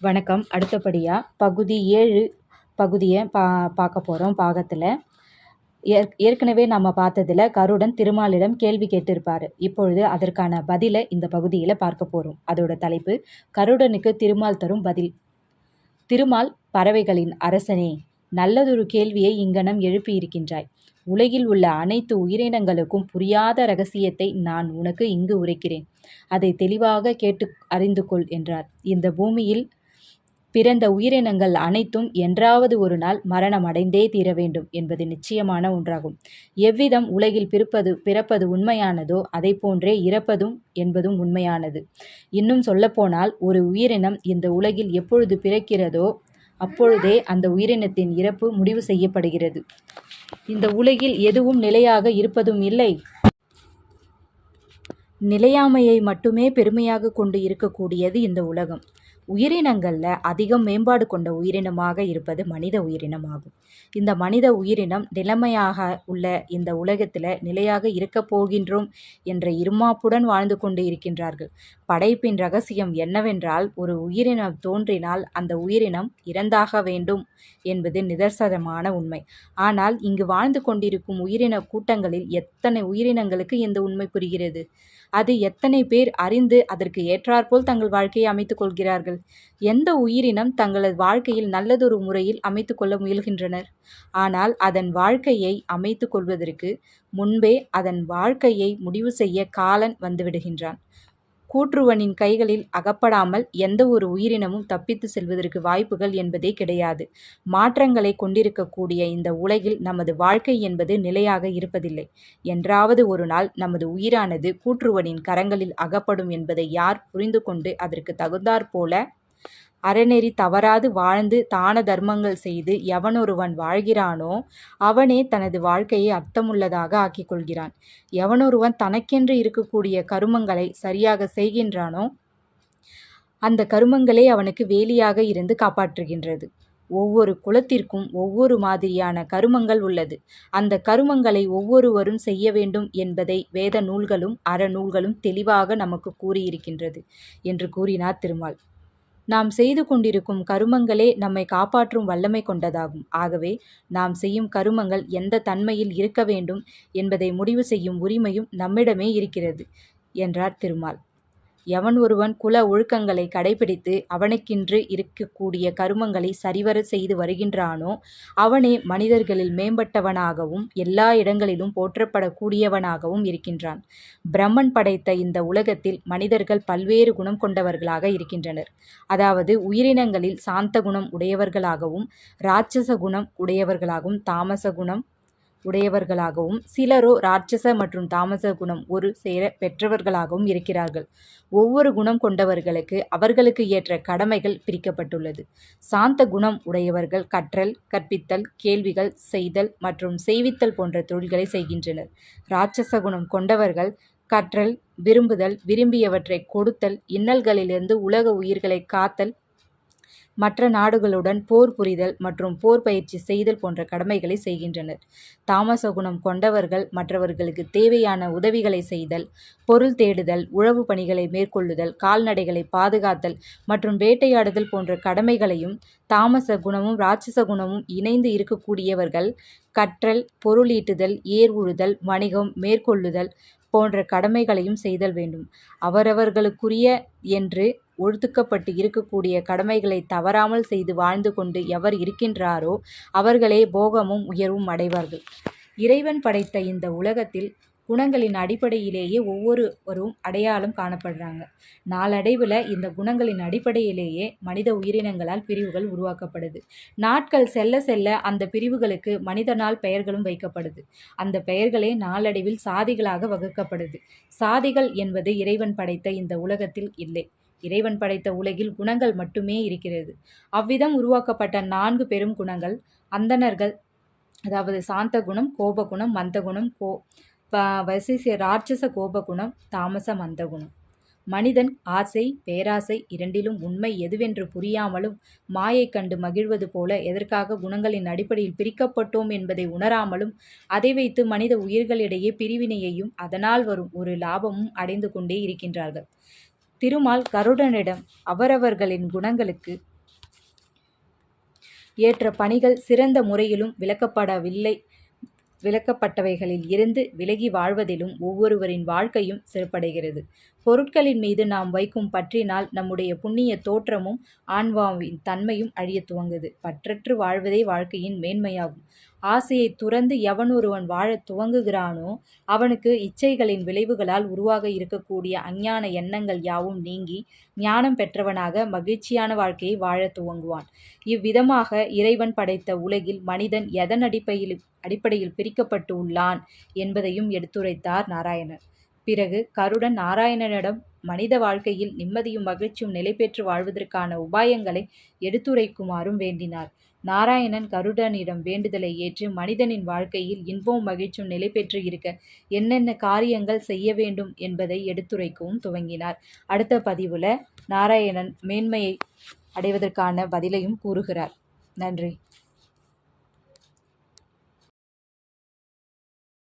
வணக்கம். அடுத்தபடியாக பகுதி ஏழு பகுதியை பா பார்க்க போகிறோம் பாகத்தில். ஏற் ஏற்கனவே நம்ம பார்த்ததில் கருடன் திருமாலிடம் கேள்வி கேட்டிருப்பார். இப்பொழுது அதற்கான பதிலை இந்த பகுதியில் பார்க்க போகிறோம் அதோட தலைப்பு கருடனுக்கு திருமால் தரும் பதில். திருமால் பறவைகளின் அரசனே நல்லதொரு கேள்வியை இங்கனம் எழுப்பியிருக்கின்றாய். உலகில் உள்ள அனைத்து உயிரினங்களுக்கும் புரியாத ரகசியத்தை நான் உனக்கு இங்கு உரைக்கிறேன். அதை தெளிவாக கேட்டு அறிந்து கொள் என்றார். இந்த பூமியில் பிறந்த உயிரினங்கள் அனைத்தும் என்றாவது ஒரு நாள் மரணம் அடைந்தே தீர வேண்டும் என்பது நிச்சயமான ஒன்றாகும். எவ்விதம் உலகில் பிறப்பது பிறப்பது உண்மையானதோ அதை போன்றே இறப்பதும் என்பதும் உண்மையானது. இன்னும் சொல்லப்போனால் ஒரு உயிரினம் இந்த உலகில் எப்பொழுது பிறக்கிறதோ அப்பொழுதே அந்த உயிரினத்தின் இறப்பு முடிவு செய்யப்படுகிறது. இந்த உலகில் எதுவும் நிலையாக இருப்பதும் இல்லை. நிலையாமையை மட்டுமே பெருமையாக கொண்டு இருக்கக்கூடியது இந்த உலகம். உயிரினங்களில் அதிகம் மேம்பாடு கொண்ட உயிரினமாக இருப்பது மனித உயிரினமாகும். இந்த மனித உயிரினம் நிலைமையாக உள்ள இந்த உலகத்தில் நிலையாக இருக்கப் போகின்றோம் என்ற இருமாப்புடன் வாழ்ந்து கொண்டு இருக்கின்றார்கள். படைப்பின் ரகசியம் என்னவென்றால் ஒரு உயிரினம் தோன்றினால் அந்த உயிரினம் இறந்தாக வேண்டும் என்பது நிதர்சனமான உண்மை. ஆனால் இங்கு வாழ்ந்து கொண்டிருக்கும் உயிரின கூட்டங்களில் எத்தனை உயிரினங்களுக்கு இந்த உண்மை புரிகிறது? அது எத்தனை பேர் அறிந்து அதற்கு ஏற்றாற்போல் தங்கள் வாழ்க்கையை அமைத்துக் கொள்கிறார்கள்? எந்த உயிரினம் தங்களது வாழ்க்கையில் நல்லதொரு முறையில் அமைத்து கொள்ள முயல்கின்றனர்? ஆனால் அதன் வாழ்க்கையை அமைத்து கொள்வதற்கு முன்பே அதன் வாழ்க்கையை முடிவு செய்ய காலன் வந்துவிடுகின்றான். கூற்றுவனின் கைகளில் அகப்படாமல் எந்த ஒரு உயிரினமும் தப்பித்து செல்வதற்கு வாய்ப்புகள் என்பதே கிடையாது. மாற்றங்களை கொண்டிருக்கக்கூடிய இந்த உலகில் நமது வாழ்க்கை என்பது நிலையாக இருப்பதில்லை. என்றாவது ஒரு நாள் நமது உயிரானது கூற்றுவனின் கரங்களில் அகப்படும் என்பதை யார் புரிந்து கொண்டு அதற்கு தகுந்தாற்போல அறநெறி தவறாது வாழ்ந்து தான தர்மங்கள் செய்து எவனொருவன் வாழ்கிறானோ அவனே தனது வாழ்க்கையை அர்த்தமுள்ளதாக ஆக்கிக் கொள்கிறான். எவனொருவன் தனக்கென்று இருக்கக்கூடிய கருமங்களை சரியாக செய்கின்றானோ அந்த கருமங்களே அவனுக்கு வேலியாக இருந்து காப்பாற்றுகின்றது. ஒவ்வொரு குலத்திற்கும் ஒவ்வொரு மாதிரியான கருமங்கள் உள்ளது. அந்த கருமங்களை ஒவ்வொருவரும் செய்ய வேண்டும் என்பதை வேத நூல்களும் அறநூல்களும் தெளிவாக நமக்கு கூறியிருக்கின்றது என்று கூறினார் திருமால். நாம் செய்து கொண்டிருக்கும் கருமங்களே நம்மை காப்பாற்றும் வல்லமை கொண்டதாகும். ஆகவே நாம் செய்யும் கருமங்கள் எந்த தன்மையில் இருக்க வேண்டும் என்பதை முடிவு செய்யும் உரிமையும் நம்மிடமே இருக்கிறது என்றார் திருமால். எவன் ஒருவன் குல ஒழுக்கங்களை கடைபிடித்து அவனுக்கென்று இருக்கக்கூடிய கருமங்களை சரிவர செய்து வருகின்றானோ அவனே மனிதர்களில் மேம்பட்டவனாகவும் எல்லா இடங்களிலும் போற்றப்படக்கூடியவனாகவும் இருக்கின்றான். பிரம்மன் படைத்த இந்த உலகத்தில் மனிதர்கள் பல்வேறு குணம் கொண்டவர்களாக இருக்கின்றனர். அதாவது உயிரினங்களில் சாந்த குணம் உடையவர்களாகவும் இராட்சச குணம் உடையவர்களாகவும் தாமச குணம் உடையவர்களாகவும் சிலரோ ராட்சச மற்றும் தாமச குணம் ஒரு சேர பெற்றவர்களாகவும் இருக்கிறார்கள். ஒவ்வொரு குணம் கொண்டவர்களுக்கு அவர்களுக்கு ஏற்ற கடமைகள் பிரிக்கப்பட்டுள்ளது. சாந்த குணம் உடையவர்கள் கற்றல் கற்பித்தல் கேள்விகள் செய்தல் மற்றும் செய்வித்தல் போன்ற தொழில்களை செய்கின்றனர். ராட்சச குணம் கொண்டவர்கள் கற்றல் விரும்புதல் விரும்பியவற்றை கொடுத்தல் இன்னல்களிலிருந்து உலக உயிர்களை காத்தல் மற்ற நாடுகளுடன் போர் புரிதல் மற்றும் போர் பயிற்சி செய்தல் போன்ற கடமைகளை செய்கின்றனர். தாமச குணம் கொண்டவர்கள் மற்றவர்களுக்கு தேவையான உதவிகளை செய்தல் பொருள் தேடுதல் உழவு பணிகளை மேற்கொள்ளுதல் கால்நடைகளை பாதுகாத்தல் மற்றும் வேட்டையாடுதல் போன்ற கடமைகளையும் தாமச குணமும் ராட்சச குணமும் இணைந்து இருக்கக்கூடியவர்கள் கற்றல் பொருளீட்டுதல் ஏர் உழுதல் வணிகம் மேற்கொள்ளுதல் போன்ற கடமைகளையும் செய்தல் வேண்டும். அவரவர்களுக்குரிய என்று ஒழுத்துக்கப்பட்டு இருக்கக்கூடிய கடமைகளை தவறாமல் செய்து வாழ்ந்து கொண்டு எவர் இருக்கின்றாரோ அவர்களே போகமும் உயர்வும் அடைவார்கள். இறைவன் படைத்த இந்த உலகத்தில் குணங்களின் அடிப்படையிலேயே ஒவ்வொருவரும் அடையாளம் காணப்படுறாங்க. நாளடைவில் இந்த குணங்களின் அடிப்படையிலேயே மனித உயிரினங்களால் பிரிவுகள் உருவாக்கப்படுது. நாட்கள் செல்ல செல்ல அந்த பிரிவுகளுக்கு மனிதனால் பெயர்களும் வைக்கப்படுது. அந்த பெயர்களே நாளடைவில் சாதிகளாக வகுக்கப்படுது. சாதிகள் என்பது இறைவன் படைத்த இந்த உலகத்தில் இல்லை. இறைவன் படைத்த உலகில் குணங்கள் மட்டுமே இருக்கிறது. அவ்விதம் உருவாக்கப்பட்ட நான்கு பெரும் குணங்கள் அந்தணர்கள் அதாவது சாந்த குணம் கோபகுணம் மந்த குணம் கோ வசிசிய ராட்சச கோபகுணம் தாமச மந்தகுணம். மனிதன் ஆசை பேராசை இரண்டிலும் உண்மை எதுவென்று புரியாமலும் மாயை கண்டு மகிழ்வது போல எதற்காக குணங்களின் அடிப்படையில் பிரிக்கப்பட்டோம் என்பதை உணராமலும் அதை வைத்து மனித உயிர்களிடையே பிரிவினையையும் அதனால் வரும் ஒரு லாபமும் அடைந்து கொண்டே இருக்கின்றார்கள். திருமால் கருடனிடம் அவரவர்களின் குணங்களுக்கு ஏற்ற பணிகள் சிறந்த முறையிலும் விளக்கப்படவில்லை. விளக்கப்பட்டவைகளில் இருந்து விலகி வாழ்வதிலும் ஒவ்வொருவரின் வாழ்க்கையும் சிறப்படைகிறது. பொருட்களின் மீது நாம் வைக்கும் பற்றினால் நம்முடைய புண்ணிய தோற்றமும் ஆன்மாவின் தன்மையும் அழியத் துவங்குது. பற்றற்று வாழ்வதே வாழ்க்கையின் மேன்மையாகும். ஆசையை துறந்து எவன் ஒருவன் வாழத் துவங்குகிறானோ அவனுக்கு இச்சைகளின் விளைவுகளால் உருவாக இருக்கக்கூடிய அஞ்ஞான எண்ணங்கள் யாவும் நீங்கி ஞானம் பெற்றவனாக மகிழ்ச்சியான வாழ்க்கையை வாழத் துவங்குவான். இவ்விதமாக இறைவன் படைத்த உலகில் மனிதன் எதன் அடிப்படையில் அடிப்படையில் பிரிக்கப்பட்டு உள்ளான் என்பதையும் எடுத்துரைத்தார் நாராயணர். பிறகு கருடன் நாராயணனிடம் மனித வாழ்க்கையில் நிம்மதியும் மகிழ்ச்சியும் நிலை பெற்று வாழ்வதற்கான உபாயங்களை எடுத்துரைக்குமாறும் வேண்டினார். நாராயணன் கருடனிடம் வேண்டுதலை ஏற்று மனிதனின் வாழ்க்கையில் இன்பமும் மகிழ்ச்சியும் நிலை பெற்று இருக்க என்னென்ன காரியங்கள் செய்ய வேண்டும் என்பதை எடுத்துரைக்கவும் துவங்கினார். அடுத்த பதிவில் நாராயணன் மேன்மையை அடைவதற்கான பதிலையும் கூறுகிறார். நன்றி.